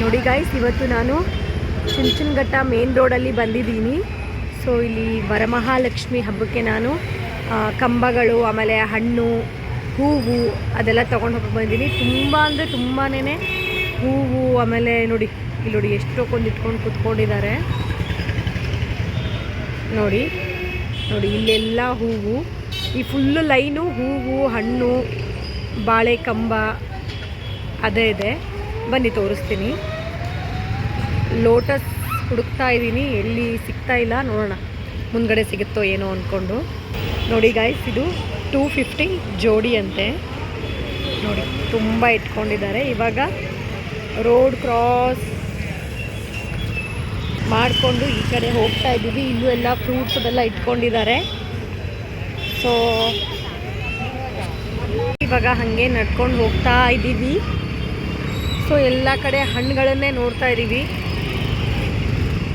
ನೋಡಿ ಗಾಯ್ಸ್ ಇವತ್ತು ನಾನು ಚುಂಚನಘಟ್ಟ ಮೇನ್ ರೋಡಲ್ಲಿ ಬಂದಿದ್ದೀನಿ. ಸೊ ಇಲ್ಲಿ ವರಮಹಾಲಕ್ಷ್ಮಿ ಹಬ್ಬಕ್ಕೆ ನಾನು ಕಂಬಗಳು, ಆಮೇಲೆ ಹಣ್ಣು, ಹೂವು ಅದೆಲ್ಲ ತೊಗೊಂಡು ಹೋಗಿ ಬಂದಿದ್ದೀನಿ. ತುಂಬ ಅಂದರೆ ತುಂಬಾ ಹೂವು, ಆಮೇಲೆ ನೋಡಿ, ಇಲ್ಲಿ ನೋಡಿ ಎಷ್ಟೊಕ್ಕೊಂದು ಇಟ್ಕೊಂಡು ಕೂತ್ಕೊಂಡಿದ್ದಾರೆ. ನೋಡಿ ನೋಡಿ ಇಲ್ಲೆಲ್ಲ ಹೂವು. ಈ ಫುಲ್ಲು ಲೈನು ಹೂವು, ಹಣ್ಣು, ಬಾಳೆ ಕಂಬ, ಅದೇ ಇದೆ. ಬನ್ನಿ, ತೋರಿಸ್ತೀನಿ. ಲೋಟಸ್ ಹುಡುಕ್ತಾ ಇದ್ದೀನಿ. ಎಲ್ಲಿ ಸಿಗ್ತಾ ಇಲ್ಲ, ನೋಡೋಣ. ಮುಂದ್ಗಡೆ ಸಿಗುತ್ತೋ ಏನೋ ಅಂದ್ಕೊಂಡು ನೋಡಿ ಗಾಯ್ಸ್ ಇದು ಟೂ ಫಿಫ್ಟಿ ಜೋಡಿ ಅಂತೆ. ನೋಡಿ, ತುಂಬ ಇಟ್ಕೊಂಡಿದ್ದಾರೆ. ಇವಾಗ ರೋಡ್ ಕ್ರಾಸ್ ಮಾಡಿಕೊಂಡು ಈ ಕಡೆ ಹೋಗ್ತಾ ಇದ್ದೀವಿ. ಇಲ್ಲೂ ಎಲ್ಲ ಫ್ರೂಟ್ಸ್ ಅದೆಲ್ಲ ಇಟ್ಕೊಂಡಿದ್ದಾರೆ. ಸೊ ಇವಾಗ ಹಾಗೆ ನಡ್ಕೊಂಡು ಹೋಗ್ತಾ ಇದ್ದೀವಿ. ಸೊ ಎಲ್ಲ ಕಡೆ ಹಣ್ಣುಗಳನ್ನೇ ನೋಡ್ತಾ ಇದ್ದೀವಿ.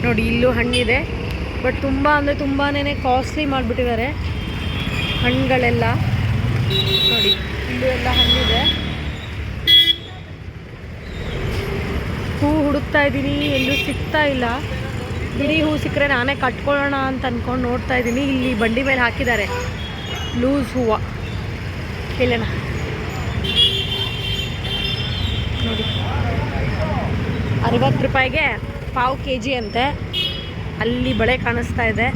ನೋಡಿ, ಇಲ್ಲೂ ಹಣ್ಣಿದೆ. ಬಟ್ ತುಂಬ ಅಂದರೆ ತುಂಬಾ ಕಾಸ್ಟ್ಲಿ ಮಾಡಿಬಿಟ್ಟಿದ್ದಾರೆ ಹಣ್ಣುಗಳೆಲ್ಲ. ನೋಡಿ, ಇಲ್ಲೂ ಎಲ್ಲ ಹಣ್ಣಿದೆ. ಹೂ ಹುಡುಕ್ತಾ ಇದ್ದೀನಿ, ಎಲ್ಲೂ ಸಿಗ್ತಾ ಇಲ್ಲ. ಬಿಡಿ ಹೂ ಸಿಕ್ಕರೆ ನಾನೇ ಕಟ್ಕೊಳ್ಳೋಣ ಅಂತ ಅಂದ್ಕೊಂಡು ನೋಡ್ತಾ ಇದ್ದೀನಿ. ಇಲ್ಲಿ ಬಂಡಿ ಮೇಲೆ ಹಾಕಿದ್ದಾರೆ. ಲೂಸ್ ಹೂವು. ಕೇಳೋಣ ನೋಡಿ ಅರವತ್ತು ರೂಪಾಯಿಗೆ ಪಾವು ಕೆ ಜಿ ಅಂತೆ. ಅಲ್ಲಿ ಬಳೆ ಕಾಣಿಸ್ತಾ ಇದೆ.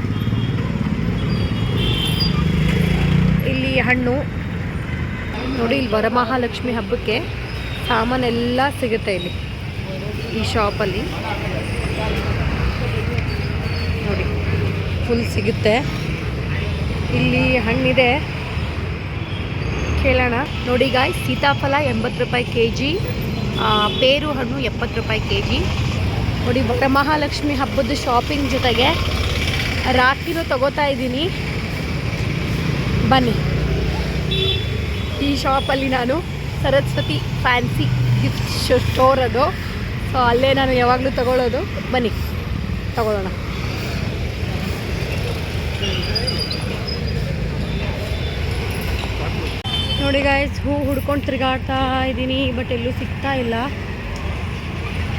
ಇಲ್ಲಿ ಹಣ್ಣು. ನೋಡಿ, ಇಲ್ಲಿ ವರಮಹಾಲಕ್ಷ್ಮಿ ಹಬ್ಬಕ್ಕೆ ಸಾಮಾನೆಲ್ಲ ಸಿಗುತ್ತೆ ಇಲ್ಲಿ ಈ ಶಾಪಲ್ಲಿ. ನೋಡಿ, ಫುಲ್ ಸಿಗುತ್ತೆ. ಇಲ್ಲಿ ಹಣ್ಣಿದೆ. ಕೇಳೋಣ. ನೋಡಿ ಗಾಯ್ ಸೀತಾಫಲ ಎಂಬತ್ತು ರೂಪಾಯಿ ಕೆ ಜಿ ಪೇರು ಹಣ್ಣು ಎಪ್ಪತ್ತು ರೂಪಾಯಿ ಕೆ ಜಿ ನೋಡಿ ವರಮಹಾಲಕ್ಷ್ಮಿ ಹಬ್ಬದ ಶಾಪಿಂಗ್ ಜೊತೆಗೆ ರಾಖಿನೂ ತಗೋತಾ ಇದ್ದೀನಿ. ಬನ್ನಿ. ಈ ಶಾಪಲ್ಲಿ ನಾನು ಸರಸ್ವತಿ ಫ್ಯಾನ್ಸಿ ಗಿಫ್ಟ್ ಸ್ಟೋರ್ ಅದು. ಸೊ ಅಲ್ಲೇ ನಾನು ಯಾವಾಗಲೂ ತಗೊಳ್ಳೋದು. ಬನ್ನಿ. ತಗೊಳ್ಳೋಣ. ನೋಡಿ ಗಾಯ್ಸ್ ಹೂ ಹುಡ್ಕೊಂಡು ತಿರುಗಾಡ್ತಾ ಇದ್ದೀನಿ ಬಟ್ ಎಲ್ಲೂ ಸಿಗ್ತಾ ಇಲ್ಲ.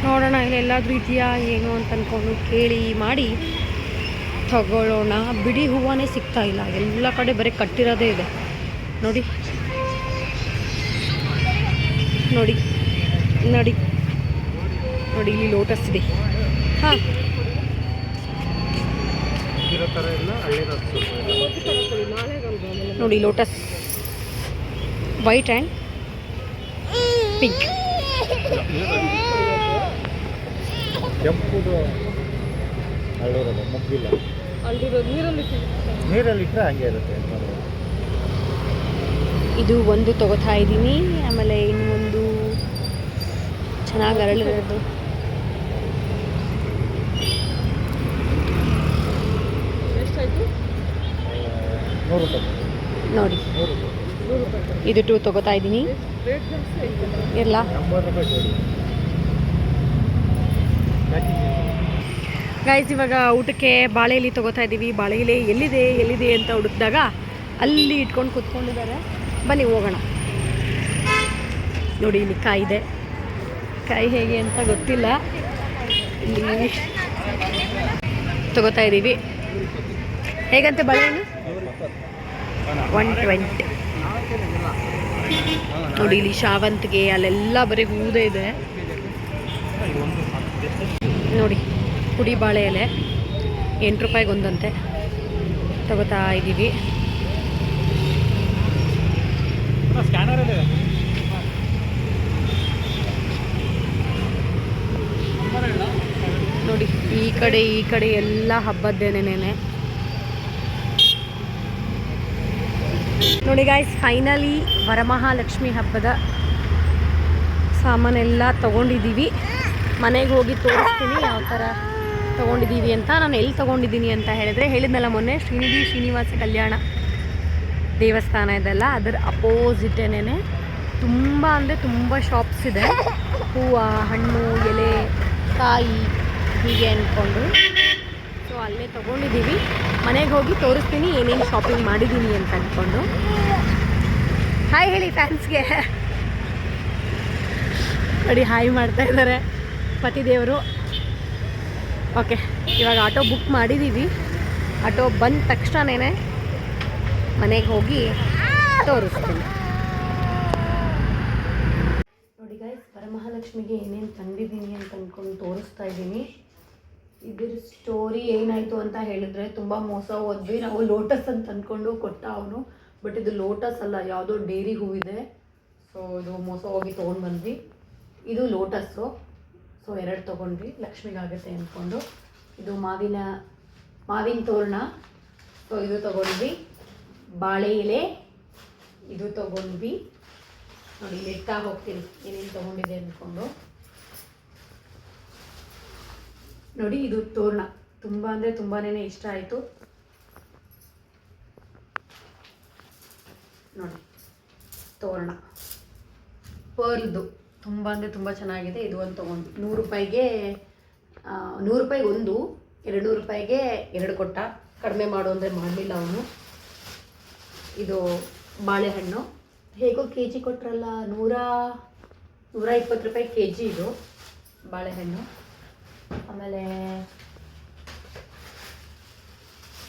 ನೋಡೋಣ ಇಲ್ಲಿ ಎಲ್ಲಾದರೂ ಇದೆಯಾ ಏನು ಅಂತ ಅಂದ್ಕೊಂಡು ಕೇಳಿ ಮಾಡಿ ತಗೊಳ್ಳೋಣ. ಬಿಡಿ ಹೂವನೇ ಸಿಗ್ತಾ ಇಲ್ಲ. ಎಲ್ಲ ಕಡೆ ಬರೀ ಕಟ್ಟಿರೋದೇ ಇದೆ. ನೋಡಿ. ನೋಡಿ. ನೋಡಿ. ನೋಡಿ ಇಲ್ಲಿ ಲೋಟಸ್ ಇದೆ. ಹಾಂ. ನೋಡಿ ಲೋಟಸ್ ವೈಟ್ ಆ್ಯಂಡ್ ಪಿಂಕ್ ಕೆಂಪುದು ಅಲ್ಲಿರೋದು ಮುಗ್ಗಿಲ್ಲ. ನೀರಲ್ಲಿ ಇಟ್ಟರೆ ಹಂಗೆ ಇರುತ್ತೆ ಇದು ಒಂದು ತಗೋತಾ ಇದ್ದೀನಿ ಆಮೇಲೆ ಇನ್ನೊಂದು ಚೆನ್ನಾಗಿ ಅರಳಿರೋದು ನೋಡಿ. ಇದು ಟೂ ತಗೋತಾ ಇದ್ದೀನಿ. ಇರಲ್ಲ ಜೋಡಿ ಗೈಸ್ ಇವಾಗ ಊಟಕ್ಕೆ ಬಾಳೆ ಎಲೆ ತೊಗೋತಾ ಇದ್ದೀವಿ ಬಾಳೆ ಎಲೆ ಎಲ್ಲಿದೆ ಎಲ್ಲಿದೆ ಅಂತ ಹುಡುಕಿದಾಗ ಅಲ್ಲಿ ಇಟ್ಕೊಂಡು ಕೂತ್ಕೊಂಡಿದ್ದಾರೆ. ಬನ್ನಿ ಹೋಗೋಣ. ನೋಡಿ ಇಲ್ಲಿ ಕಾಯಿ ಇದೆ. ಕಾಯಿ ಹೇಗೆ ಅಂತ ಗೊತ್ತಿಲ್ಲ. ಇಲ್ಲಿ ತೊಗೋತಾ ಇದ್ದೀವಿ ಹೇಗಂತೆ ಬಾಳೆಹಣ್ಣು ಒನ್ ಟ್ವೆಂಟಿ ನೋಡಿ ಇಲ್ಲಿ ಶಾವಂತಿಗೆ ಅಲ್ಲೆಲ್ಲ ಬರೀ ಹೂದೇ ಇದೆ. ನೋಡಿ, ಪುಡಿ ಬಾಳೆ ಎಲೆ, ಎಂಟು ರೂಪಾಯಿಗೆ ಒಂದಂತೆ ತಗೋತಾ ಇದ್ದೀವಿ. ನೋಡಿ, ಈ ಕಡೆ ಈ ಕಡೆ ಎಲ್ಲ ಹಬ್ಬದ್ದೇನೇನೆ ನೋಡಿ ಗಾಯ್ಸ್ ಫೈನಲಿ ವರಮಹಾಲಕ್ಷ್ಮಿ ಹಬ್ಬದ ಸಾಮಾನೆಲ್ಲ ತೊಗೊಂಡಿದ್ದೀವಿ. ಮನೆಗೆ ಹೋಗಿ ತೋರಿಸ್ತೀನಿ ಯಾವ ಥರ ತೊಗೊಂಡಿದ್ದೀವಿ ಅಂತ. ನಾನು ಎಲ್ಲಿ ತೊಗೊಂಡಿದ್ದೀನಿ ಅಂತ ಹೇಳಿದ್ರೆ ಹೇಳಿದ್ನಲ್ಲ ಮೊನ್ನೆ ಶ್ರೀನಿಧಿ ಶ್ರೀನಿವಾಸ ಕಲ್ಯಾಣ ದೇವಸ್ಥಾನ ಇದೆಲ್ಲ. ಅದರ ಅಪೋಸಿಟೇನೇ ತುಂಬ ಅಂದರೆ ತುಂಬ ಶಾಪ್ಸ್ ಇದೆ. ಹೂವು, ಹಣ್ಣು, ಎಲೆ, ಕಾಯಿ ಹೀಗೆ ಅಂದ್ಕೊಂಡು. ಅಲ್ಲೇ ತೊಗೊಂಡಿದ್ದೀವಿ. ಮನೆಗೆ ಹೋಗಿ ತೋರಿಸ್ತೀನಿ, ಏನೇನು ಶಾಪಿಂಗ್ ಮಾಡಿದ್ದೀನಿ ಅಂತ ಅಂದ್ಕೊಂಡು ಹಾಯ್ ಹೇಳಿ ಫ್ಯಾನ್ಸ್ಗೆ ನೋಡಿ ಹಾಯ್ ಮಾಡ್ತಾ ಇದ್ದಾರೆ ಪತಿದೇವರು. ಓಕೆ ಇವಾಗ ಆಟೋ ಬುಕ್ ಮಾಡಿದ್ದೀವಿ ಆಟೋ ಬಂದ ತಕ್ಷಣನೇ ಮನೆಗೆ ಹೋಗಿ ತೋರಿಸ್ತೀನಿ. ನೋಡಿ ಗಾಯ್ಸ್ ವರಮಹಾಲಕ್ಷ್ಮಿಗೆ ಏನೇನು ತಂದಿದ್ದೀನಿ ಅಂತ ಅಂದ್ಕೊಂಡು ತೋರಿಸ್ತಾ ಇದ್ದೀನಿ. ಇದ್ರ ಸ್ಟೋರಿ ಏನಾಯಿತು ಅಂತ ಹೇಳಿದ್ರೆ ತುಂಬ ಮೋಸ ಹೋದ್ವಿ. ನಾವು ಲೋಟಸ್ ಅಂತ ಅಂದ್ಕೊಂಡು ಕೊಟ್ಟ ಅವನು. ಬಟ್ ಇದು ಲೋಟಸ್ ಅಲ್ಲ, ಯಾವುದೋ ಡೇರಿ ಹೂವಿದೆ. ಸೊ ಇದು ಮೋಸ ಹೋಗಿ ತೊಗೊಂಡು ಬಂದ್ವಿ. ಇದು ಲೋಟಸ್ಸು ಸೊ ಎರಡು ತೊಗೊಂಡ್ವಿ. ಲಕ್ಷ್ಮಿಗಾಗುತ್ತೆ ಅಂದ್ಕೊಂಡು ಇದು ಮಾವಿನ ಮಾವಿನ ತೋರಣ. ಸೊ ಇದು ತೊಗೊಂಡ್ವಿ. ಬಾಳೆ ಎಲೆ. ಇದು ತೊಗೊಂಡ್ವಿ. ನೋಡಿ ಇಡ್ತಾ ಹೋಗ್ತೀನಿ. ಏನೇನು ತಗೊಂಡಿದೆ ಅಂದ್ಕೊಂಡು ನೋಡಿ, ಇದು ತೋರಣ. ತುಂಬ ಅಂದರೆ ತುಂಬಾನೇ ಇಷ್ಟ ಆಯಿತು. ನೋಡಿ, ತೋರಣ. ಪರ್ಲ್ದು. ತುಂಬ ಅಂದರೆ ತುಂಬ ಚೆನ್ನಾಗಿದೆ. ಇದು ಒಂದು ತೊಗೊಂಡು. ನೂರು ರೂಪಾಯಿಗೆ ನೂರು ರೂಪಾಯಿಗೆ ಒಂದು ಎರಡು ನೂರು ರೂಪಾಯಿಗೆ ಎರಡು ಕೊಟ್ಟ. ಕಡಿಮೆ ಮಾಡು ಅಂದರೆ ಮಾಡಲಿಲ್ಲ ಅವನು. ಇದು ಬಾಳೆಹಣ್ಣು. ಹೇಗೋ ಕೆ ಜಿ ಕೊಟ್ರಲ್ಲ, ನೂರ ನೂರ ಇಪ್ಪತ್ತು ರೂಪಾಯಿ ಕೆ ಜಿ ಇದು ಬಾಳೆಹಣ್ಣು. ಆಮೇಲೆ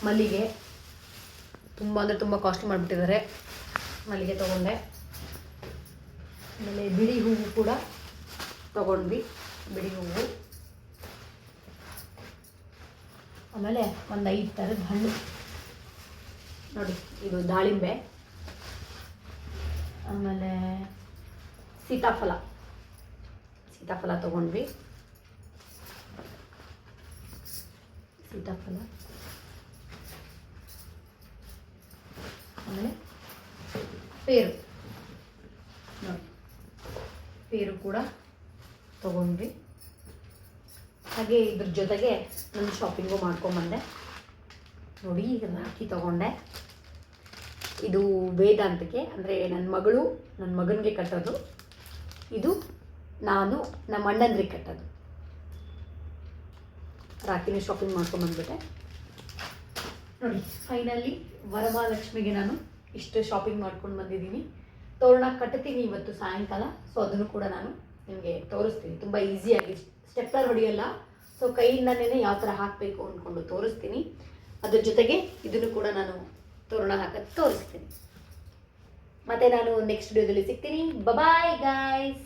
ಮಲ್ಲಿಗೆ. ತುಂಬ ಅಂದರೆ ತುಂಬ ಕಾಸ್ಟ್ ಮಾಡಿಬಿಟ್ಟಿದ್ದಾರೆ. ಮಲ್ಲಿಗೆ ತೊಗೊಂಡೆ. ಆಮೇಲೆ ಬಿಳಿ ಹೂವು ಕೂಡ ತೊಗೊಂಡ್ವಿ. ಬಿಳಿ ಹೂವು. ಆಮೇಲೆ ಒಂದು ಐದು ಥರದ ಹಣ್ಣು. ನೋಡಿ, ಇದು ದಾಳಿಂಬೆ. ಆಮೇಲೆ ಸೀತಾಫಲ. ಸೀತಾಫಲ ತೊಗೊಂಡ್ವಿ. ಸೀತಾಫಲ ಆಮೇಲೆ ಪೇರು. ನೋಡಿ, ಪೇರು ಕೂಡ ತಗೊಂಡ್ರಿ ಹಾಗೆ ಇದ್ರ ಜೊತೆಗೆ ನಾನು ಶಾಪಿಂಗು ಮಾಡ್ಕೊಂಬಂದೆ ನೋಡಿ, ಈಗ ರಾಖಿ ತಗೊಂಡೆ. ಇದು ವೇದಾಂತಕ್ಕೆ, ಅಂದರೆ ನನ್ನ ಮಗಳು ನನ್ನ ಮಗನಿಗೆ ಕಟ್ಟೋದು. ಇದು ನಾನು ನಮ್ಮ ಅಣ್ಣಂದ್ರಿಗೆ ಕಟ್ಟೋದು. ರಾಖಿನೂ ಶಾಪಿಂಗ್ ಮಾಡ್ಕೊಂಬಂದ್ಬಿಟ್ಟೆ ನೋಡಿ ಫೈನಲಿ ವರಮಹಾಲಕ್ಷ್ಮಿಗೆ ನಾನು ಇಷ್ಟು ಶಾಪಿಂಗ್ ಮಾಡ್ಕೊಂಡು ಬಂದಿದ್ದೀನಿ. ತೋರಣ ಕಟ್ತೀನಿ ಇವತ್ತು ಸಾಯಂಕಾಲ ಸೊ ಅದನ್ನು ಕೂಡ ನಾನು ನಿಮಗೆ ತೋರಿಸ್ತೀನಿ. ತುಂಬ ಈಸಿಯಾಗಿ ಸ್ಟೆಪ್ಲರ್ ಹೊಡೆಯಲ್ಲ ಸೊ ಕೈಯಿಂದನೇ ಯಾವ ಥರ ಹಾಕಬೇಕು ಅಂದ್ಕೊಂಡು ತೋರಿಸ್ತೀನಿ. ಅದ್ರ ಜೊತೆಗೆ ಇದನ್ನು ಕೂಡ ನಾನು ತೋರಣ ಹಾಕೋದು ತೋರಿಸ್ತೀನಿ. ಮತ್ತೆ ನಾನು ನೆಕ್ಸ್ಟ್ ವಿಡಿಯೋದಲ್ಲಿ ಸಿಗ್ತೀನಿ. Bye guys